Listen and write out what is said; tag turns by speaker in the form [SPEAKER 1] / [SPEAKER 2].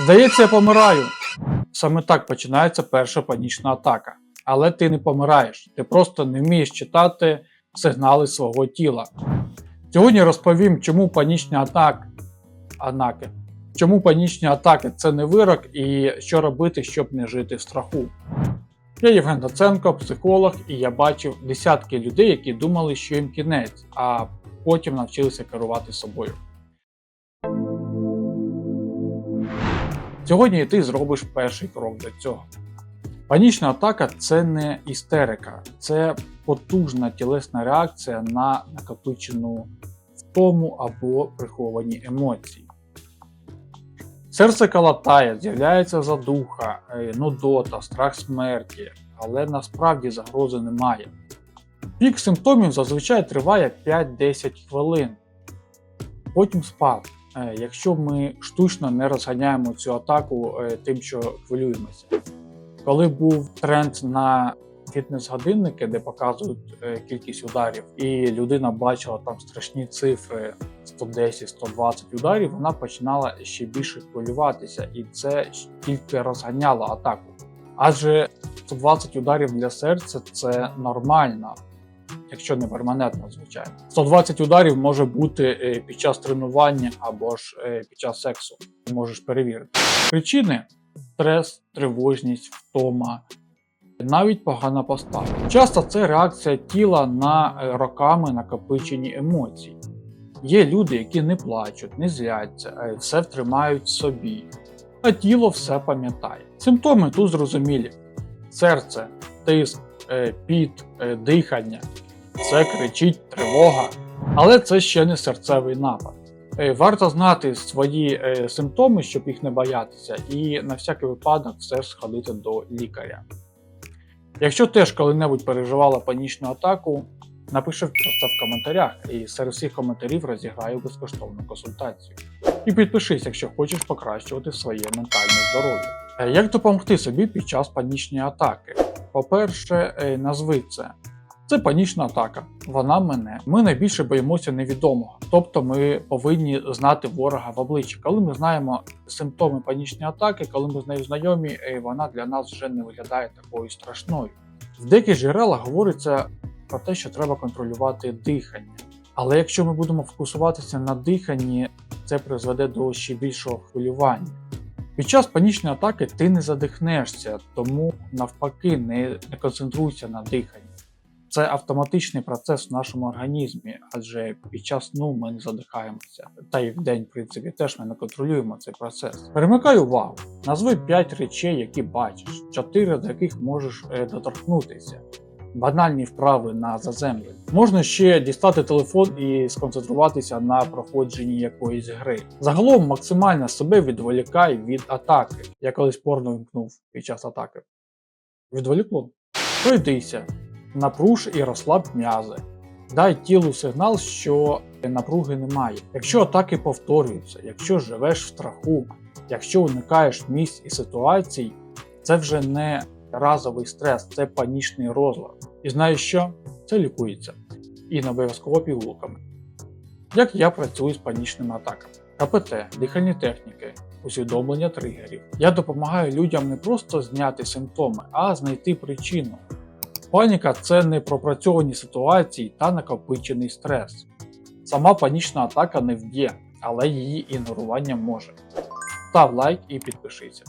[SPEAKER 1] Здається, я помираю. Саме так починається перша панічна атака. Але ти не помираєш, ти просто не вмієш читати сигнали свого тіла. Сьогодні розповім, чому панічні атаки, анаки, чому панічні атаки це не вирок і що робити, щоб не жити в страху. Я Євген Доценко, психолог, і я бачив десятки людей, які думали, що їм кінець, а потім навчилися керувати собою. Сьогодні ти зробиш перший крок до цього. Панічна атака це не істерика, це потужна тілесна реакція на накопичену втому або приховані емоції. Серце калатає, з'являється задуха, е, нудота, страх смерті, але насправді загрози немає. Пік симптомів зазвичай триває 5-10 хвилин. Потім спад, якщо ми штучно не розганяємо цю атаку е, тим, що хвилюємося. Коли був тренд на фітнес-годинники, де показують е, кількість ударів, і людина бачила там страшні цифри 110-120 ударів, вона починала ще більше хвилюватися, і це тільки розганяло атаку. Адже 120 ударів для серця це нормально, якщо не перманентно, звичайно. 120 ударів може бути е, під час тренування або ж е, під час сексу. Ти можеш перевірити. Причини стрес, тривожність, втома, навіть погана постава. Часто це реакція тіла на е, роками накопичені емоції. Є люди, які не плачуть, не зляться, все тримають в собі. А тіло все пам'ятає. Симптоми тут зрозумілі: серце, тиск, піт, дихання. Це кричить тривога. Але це ще не серцевий напад. Е, Варто знати свої е, симптоми, щоб їх не боятися, і на всякий випадок все ж сходити до лікаря. Якщо теж коли-небудь переживала панічну атаку, напиши це в коментарях, і серед всіх коментарів розіграю безкоштовну консультацію. І підпишись, якщо хочеш покращувати своє ментальне здоров'я. Е, Як допомогти собі під час панічної атаки? По-перше, назви це. Це панічна атака. Вона мене. Ми найбільше боїмося невідомого. Тобто ми повинні знати ворога в обличчі. Коли ми знаємо симптоми панічної атаки, коли ми з нею знайомі, вона для нас вже не виглядає такою страшною. В деяких джерелах говориться про те, що треба контролювати дихання. Але якщо ми будемо фокусуватися на диханні, це призведе до ще більшого хвилювання. Під час панічної атаки ти не задихнешся, тому навпаки не концентруйся на диханні. Це автоматичний процес в нашому організмі, адже під час сну ми не задихаємося. Та й в день, в принципі, теж ми не контролюємо цей процес. Перемикай увагу, назви 5 речей, які бачиш, 4 до яких можеш е, доторкнутися. Банальні вправи на заземлення. Можна ще дістати телефон і сконцентруватися на проходженні якоїсь гри. Загалом максимально себе відволікай від атаки. Я колись порно вимкнув під час атаки. Відволікло? Пройдися, напруж і розслаб м'язи. Дай тілу сигнал, що напруги немає. Якщо атаки повторюються, якщо живеш в страху, якщо уникаєш місць і ситуацій, це вже не разовий стрес, це панічний розлад. І знаєш що? Це лікується. І не обов'язково пігулками. Як я працюю з панічними атаками? КПТ, дихальні техніки, усвідомлення тригерів. Я допомагаю людям не просто зняти симптоми, а знайти причину. Паніка це непропрацьовані ситуації та накопичений стрес. Сама панічна атака не вб'є, але її ігнорування може. Став лайк і підпишися.